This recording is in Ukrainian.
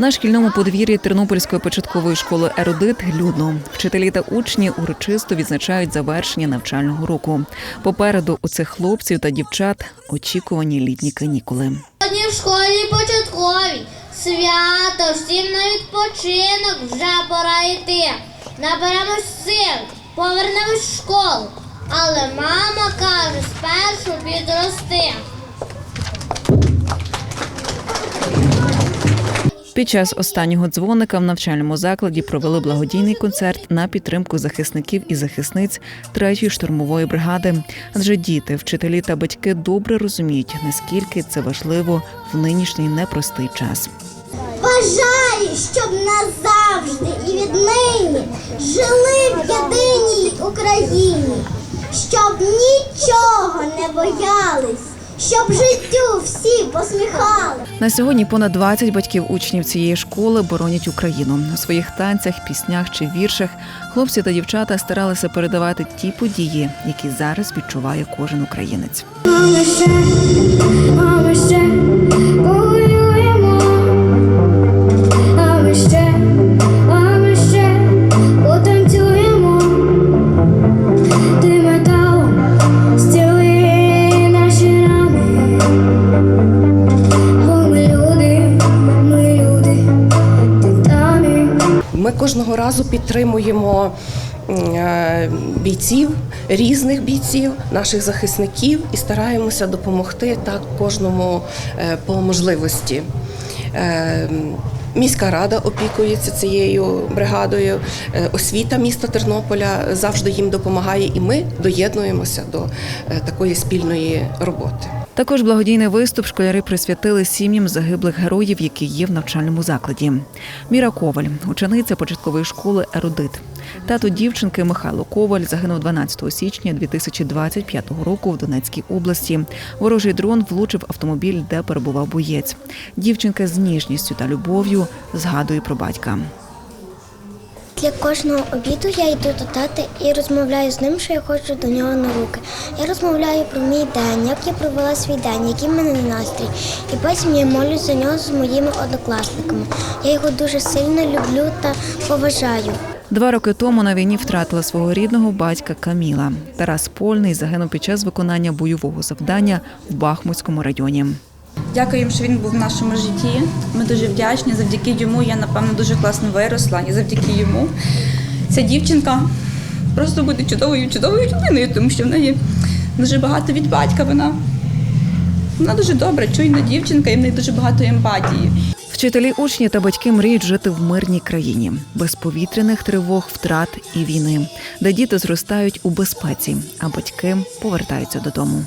На шкільному подвір'ї Тернопільської початкової школи Ерудит людно. Вчителі та учні урочисто відзначають завершення навчального року. Попереду у цих хлопців та дівчат очікувані літні канікули. Сьогодні в школі початковій свято, всім на відпочинок вже пора йти. Наберемось сил, повернемось в школу. Але мама каже, спершу підрости. Під час останнього дзвоника в навчальному закладі провели благодійний концерт на підтримку захисників і захисниць третьої штурмової бригади. Адже діти, вчителі та батьки добре розуміють, наскільки це важливо в нинішній непростий час. Бажаю, щоб назавжди і віднині жили в єдиній Україні, щоб нічого не боялись, щоб життю всі посміхали. На сьогодні понад 20 батьків учнів цієї школи боронять Україну у своїх танцях, піснях чи віршах. Хлопці та дівчата старалися передавати ті події, які зараз відчуває кожен українець. Кожного разу підтримуємо е, бійців, різних бійців, наших захисників і стараємося допомогти так кожному е, по можливості. Е, Міська рада опікується цією бригадою, освіта міста Тернополя завжди їм допомагає, і ми доєднуємося до такої спільної роботи. Також благодійний виступ школяри присвятили сім'ям загиблих героїв, які є в навчальному закладі. Міра Коваль, учениця початкової школи Ерудит. Тато дівчинки Михайло Коваль загинув 12 січня 2025 року в Донецькій області. Ворожий дрон влучив автомобіль, де перебував боєць. Дівчинка з ніжністю та любов'ю згадує про батька. Для кожного обіду я йду до тати і розмовляю з ним, що я хочу до нього на руки. Я розмовляю про мій день, як я провела свій день, який в мене настрій. І потім я молюсь за нього з моїми однокласниками. Я його дуже сильно люблю та поважаю. Два роки тому на війні втратила свого рідного батька Каміла. Тарас Польний загинув під час виконання бойового завдання в Бахмутському районі. Дякуємо, що він був в нашому житті. Ми дуже вдячні. Завдяки йому я, напевно, дуже класно виросла. І завдяки йому ця дівчинка просто буде чудовою, чудовою людиною, тому що в неї дуже багато від батька. Вона, вона дуже добра, чуйна дівчинка, і в неї дуже багато емпатії. Вчителі, учні та батьки мріють жити в мирній країні, без повітряних тривог, втрат і війни, де діти зростають у безпеці, а батьки повертаються додому.